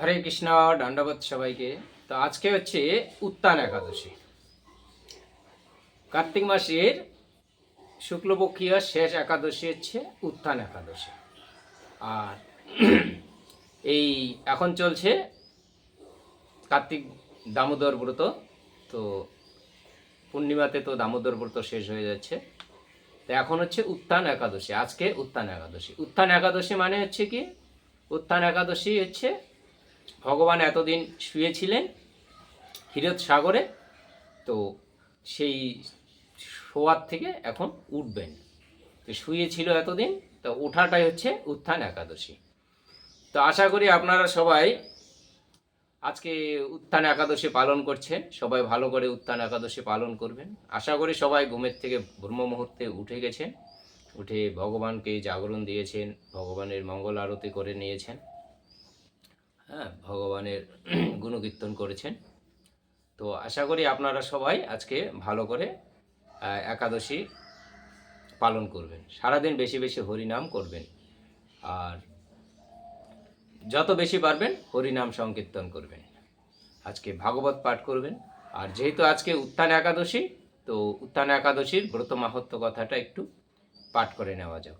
হরে কৃষ্ণ, দণ্ডবোধ সবাইকে। তো আজকে হচ্ছে উত্তান একাদশী। কার্তিক মাসের শুক্লপক্ষীয় শেষ একাদশী হচ্ছে উত্থান একাদশী। আর এই এখন চলছে কার্তিক দামোদর ব্রত। তো পূর্ণিমাতে তো দামোদর ব্রত শেষ হয়ে যাচ্ছে। তো এখন হচ্ছে উত্থান একাদশী, আজকে উত্থান একাদশী। উত্থান একাদশী মানে হচ্ছে কি? উত্থান একাদশী হচ্ছে ভগবান এতদিন শুয়েছিলেন ক্ষীরোদ সাগরে, তো সেই শোয়ার থেকে এখন উঠবেন। তো শুয়েছিল এতদিন, তো ওঠাটাই হচ্ছে উত্থান একাদশী। তো আশা করি আপনারা সবাই আজকে উত্থান একাদশী পালন করছেন, সবাই ভালো করে উত্থান একাদশী পালন করবেন। আশা করি সবাই ঘুমের থেকে ব্রহ্ম মুহূর্তে উঠে গেছেন, উঠে ভগবানকে জাগরণ দিয়েছেন, ভগবানের মঙ্গল আরতি করে নিয়েছেন। হ্যাঁ ভগবানের গুণকীর্তন করেছেন। তো আশা করি আপনারা সবাই আজকে ভালো করে একাদশী পালন করবেন। সারাদিন বেশি বেশি হরিনাম করবেন। আর যত বেশি পারবেন, হরিনাম সংকীর্তন করবেন। আজকে ভাগবত পাঠ করবেন। আর যেহেতু আজকে উত্থান একাদশী, তো উত্থান একাদশীর ব্রত মাহাত্ম কথাটা একটু পাঠ করে নেওয়া যাক।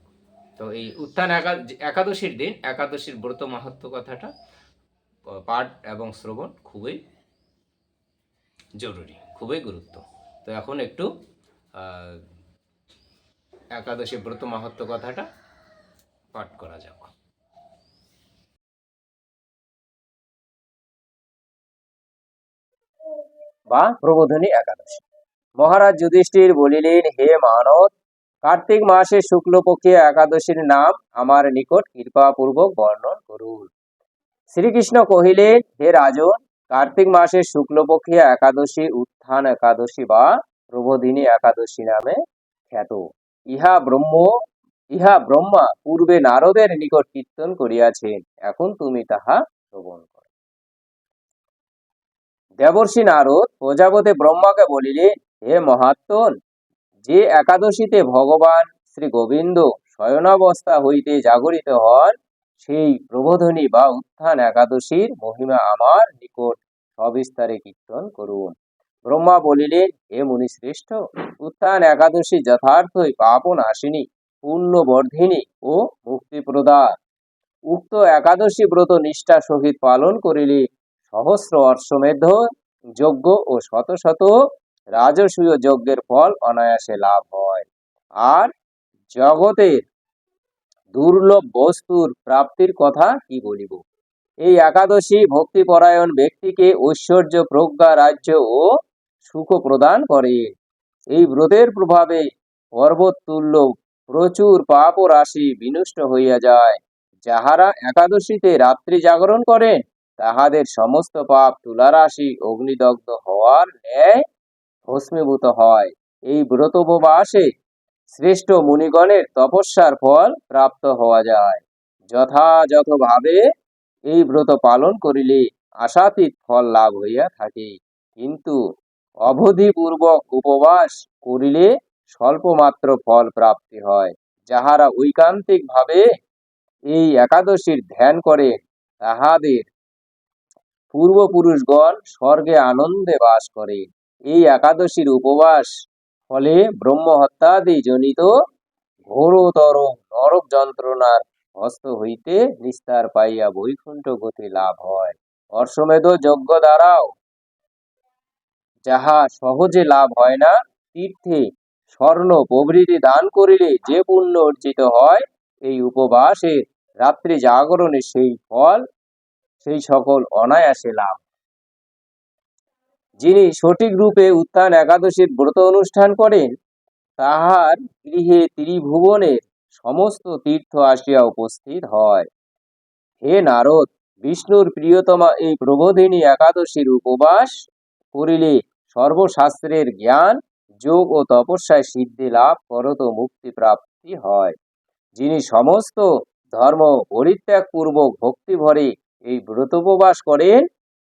তো এই উত্থান একা- একাদশীর দিন, একাদশীর ব্রত মাহাত্ম কথাটা পাঠ এবং শ্রবণ খুবই জরুরি, খুবই গুরুত্ব। তো এখন একটু একাদশী ব্রত মাহাত্ম কথাটা পাঠ করা যাক। বা প্রবোধনী একাদশী। মহারাজ যুধিষ্ঠির বলিলেন, হে মানব, কার্তিক মাসে শুক্লপক্ষে একাদশীর নাম আমার নিকট কৃপাপূর্বক বর্ণন করুন। শ্রীকৃষ্ণ কহিলেন, হে রাজন, কার্তিক মাসের শুক্লপক্ষে একাদশী উত্থান একাদশী বা প্রবোধিনী একাদশী নামে খ্যাত। ইহা ব্রহ্ম, ইহা ব্রহ্মা পূর্বে নারদের নিকট কীর্তন করিয়াছেন, এখন তুমি তাহা শ্রবণ কর। দেবর্ষি নারদ প্রজাপতি ব্রহ্মাকে বলিলেন, হে মহাত্মন, যে একাদশীতে ভগবান শ্রী গোবিন্দ শয়নাবস্থা হইতে জাগরিত হন সেই প্রবোধনী বা উত্থান একাদশীর মহিমা আমার নিকট সবিস্তারে কীর্তন করুন। ব্রহ্মা বলিলেন, হে মুনি শ্রেষ্ঠ উত্থান একাদশী যথার্থই পাপন আসিনী বর্ধিনী ও মুক্তিপ্রদা উক্ত একাদশী ব্রত নিষ্ঠা সহিত পালন করিলে সহস্র অশ্বমেধ যজ্ঞ ও শত শত রাজসূয় যজ্ঞের ফল অনায়াসে লাভ হয়। আর জগতের দুর্লভ বস্তুর প্রাপ্তির কথা কি বলিব? এই একাদশী ভক্তিপরায়ণ ব্যক্তিকে ঐশ্বর্য প্রজ্ঞা, রাজ্য ও সুখ প্রদান করে। এই ব্রতের প্রভাবে পর্বত তুল্য প্রচুর পাপ রাশি বিনষ্ট হইয়া যায়। যাহারা একাদশীতে রাত্রি জাগরণ করেন, তাহাদের সমস্ত পাপ তুলারাশি অগ্নিদগ্ধ হওয়ার ন্যায় ভস্মীভূত হয়। এই ব্রত উপবাসে শ্রেষ্ঠ মুনিগণের তপস্যার ফল প্রাপ্ত হওয়া যায়। যথাযথভাবে এই ব্রত পালন করিলে আশাতীত ফল লাভ হইয়া থাকে। কিন্তু অবধিপূর্বক উপবাস করিলে স্বল্পমাত্র ফল প্রাপ্তি হয়। যাহারা ঐকান্তিক ভাবে এই একাদশীর ধ্যান করে, তাহাদের পূর্বপুরুষগণ স্বর্গে আনন্দে বাস করে। এই একাদশীর উপবাস ফলে ব্রহ্মহত্যাদি জনিত ঘোরতর নরক যন্ত্রণার হস্ত হইতে নিস্তার পাইয়া বৈকুণ্ঠ গতি লাভ হয়। অশ্বমেধ যজ্ঞ দ্বারাও যাহা সহজে লাভ হয় না, তীর্থে স্বর্ণ প্রভৃতি দান করিলে যে পুণ্য অর্জিত হয়, এই উপবাসে রাত্রি জাগরণে সেই ফল, সেই সকল অনায়াসে লাভ যিনি সঠিক রূপে উত্থান একাদশীর ব্রত অনুষ্ঠান করেন, তাহার গৃহে ত্রিভুবনের সমস্ত তীর্থ আসিয়া উপস্থিত হয়। হে নারদ, বিষ্ণুর প্রিয়তমা এই প্রবোধিনী একাদশীর উপবাস করিলে সর্বশাস্ত্রের জ্ঞান, যোগ ও তপস্যায় সিদ্ধি লাভ, করত মুক্তি প্রাপ্তি হয়। যিনি সমস্ত ধর্ম পরিত্যাগ পূর্বক ভক্তি ভরে এই ব্রত উপবাস করেন,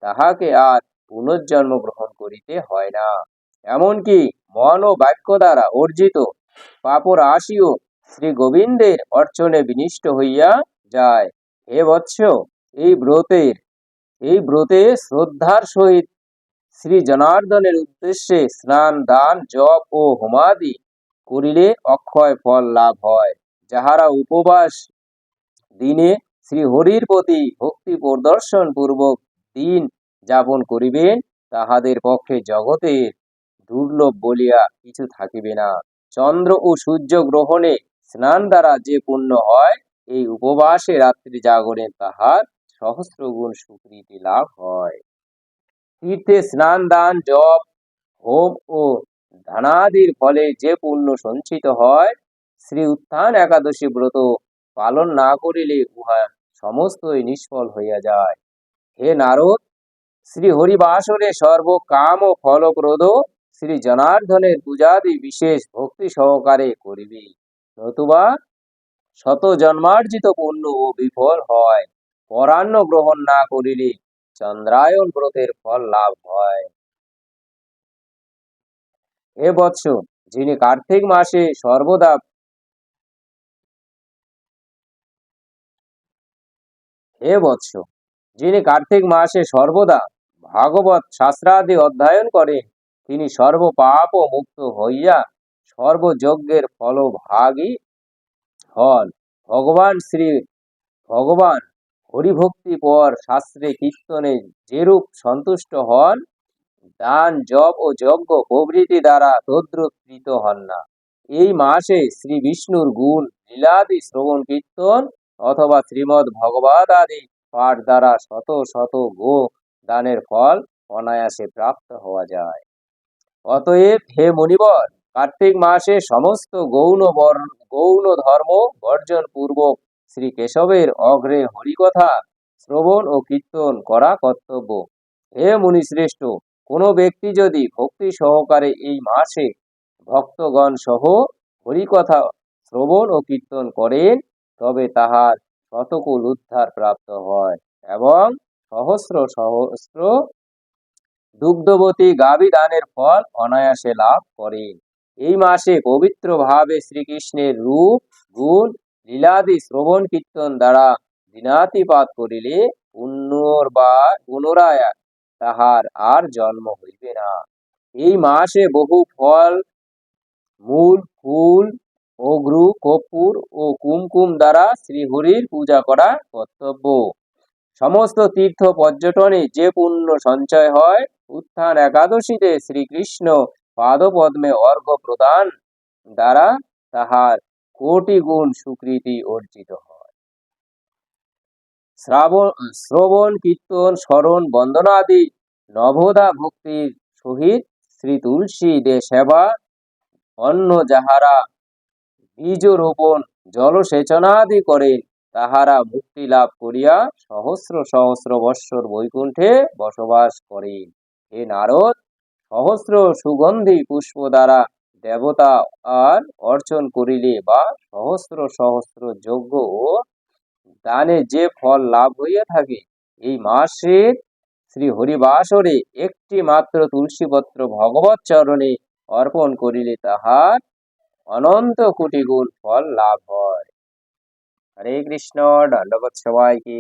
তাহাকে আর পুনর্জন্ম গ্রহণ করিতে হয় না। এমনকি মন ও বাক্য দ্বারা অর্জিত পাপরাশিও শ্রী গোবিন্দের অর্চনে বিনিষ্ট হইয়া যায়। হে বৎস, এই ব্রতের, এই ব্রতে শ্রদ্ধার সহিত শ্রী জনার্দনের উদ্দেশ্যে স্নান, দান, জপ ও হোমাদি করিলে অক্ষয় ফল লাভ হয়। যাহারা উপবাস দিনে শ্রী হরির প্রতি ভক্তি প্রদর্শন পূর্বক দিন যাপন করিবেন, তাহাদের পক্ষে জগতের দুর্লভ বলিয়া কিছু থাকিবে না। চন্দ্র ও সূর্য গ্রহণে স্নান দ্বারা যে পুণ্য হয়, এই উপবাসে রাত্রি জাগরণে তাহার সহস্র গুণ সুকৃতি লাভ হয়। তীর্থে স্নান, দান, জপ, হোম ও দানাদির ফলে যে পুণ্য সঞ্চিত হয়, শ্রী উত্থান একাদশী ব্রত পালন না করিলে উহা সমস্তই নিষ্ফল হইয়া যায়। হে নারদ শ্রী হরিবাসরে সর্ব কাম ও ফলপ্রদ, শ্রী জনার্দনের পূজাদি বিশেষ ভক্তি সহকারে করিবি। নতুবা শত জন্মার্জিত পুণ্য ও বিফল হয়, পরান্ন গ্রহণ না করিলে চন্দ্রায়ন ব্রতের ফল লাভ হয়। এ বৎস যিনি কার্তিক মাসে সর্বদা হে বৎস যিনি কার্তিক মাসে সর্বদা ভাগবত শাস্ত্রাদি অধ্যয়ন করে, তিনি সর্বপাপ ও মুক্ত হইয়া সর্বযজ্ঞের ফলভাগী হন। ভগবান শ্রী, ভগবান হরিভক্তি পর শাস্ত্রে কীর্তনে যেরূপ সন্তুষ্ট হন, দান, জপ ও যজ্ঞ প্রভৃতি দ্বারা তদ্রুপকৃত হন না। এই মাসে শ্রী বিষ্ণুর গুণ, লীলাদি, শ্রবণ, কীর্তন অথবা শ্রীমদ্ ভগবত আদি পাঠ দ্বারা শত শত গো দানের ফল অনায়াসে প্রাপ্ত হওয়া যায়। অতএব হে মুনিবর কার্তিক মাসে সমস্ত গৌণ গৌণ ধর্ম বর্জন পূর্বক শ্রী কেশবের অগ্রে হরিকথা শ্রবণ ও কীর্তন করা কর্তব্য। হে মুনিশ্রেষ্ঠ, কোনো ব্যক্তি যদি ভক্তি সহকারে এই মাসে ভক্তগণ সহ হরিকথা শ্রবণ ও কীর্তন করেন, তবে তাহার শতকুল উদ্ধার প্রাপ্ত হয় এবং সহস্র সহস্র দুগ্ধবতী গাভী দানের ফল অনায়াসে লাভ করেন এই মাসে পবিত্র ভাবে শ্রীকৃষ্ণের রূপ, গুণ, লীলাদি শ্রবণ কীর্তন দ্বারা দিনাতিপাত করিলে পুনর্বার পুনরায় তাহার আর জন্ম হইবে না। এই মাসে বহু ফল, মূল, ফুল অগ্রু কর্পূর ও কুমকুম দ্বারা শ্রীহরির পূজা করা কর্তব্য। সমস্ত তীর্থ পর্যটনে যে পুণ্য সঞ্চয় হয়, উত্থান একাদশীতে শ্রীকৃষ্ণ পাদপদ্মে অর্ঘ্য প্রদান দ্বারা তাহার কোটি গুণ সুকৃতি অর্জিত হয়। শ্রাবণ, শ্রবণ, কীর্তন, স্মরণ, বন্দনাদি নবদা ভক্তির সহিত শ্রী তুলসী দে সেবা অন্য যাহারা বীজ রোপণ জলসেচনাদি করেন তাহারা মুক্তি লাভ করিয়া সহস্র সহস্র বৎসর বৈকুণ্ঠে বসবাস করেন। হে নারদ, সহস্র সুগন্ধি পুষ্প দ্বারা দেবতা আর অর্চন করিলে বা সহস্র সহস্র যজ্ঞ ও দানে যে ফল লাভ হইয়া থাকে, এই মাসের শ্রী হরিবাসরে একটি মাত্র তুলসীপত্র ভগবত চরণে অর্পণ করিলে তাহার অনন্ত কোটি গুণ ফল লাভ হয়। হরে কৃষ্ণ দণ্ডবৎ সবাইকে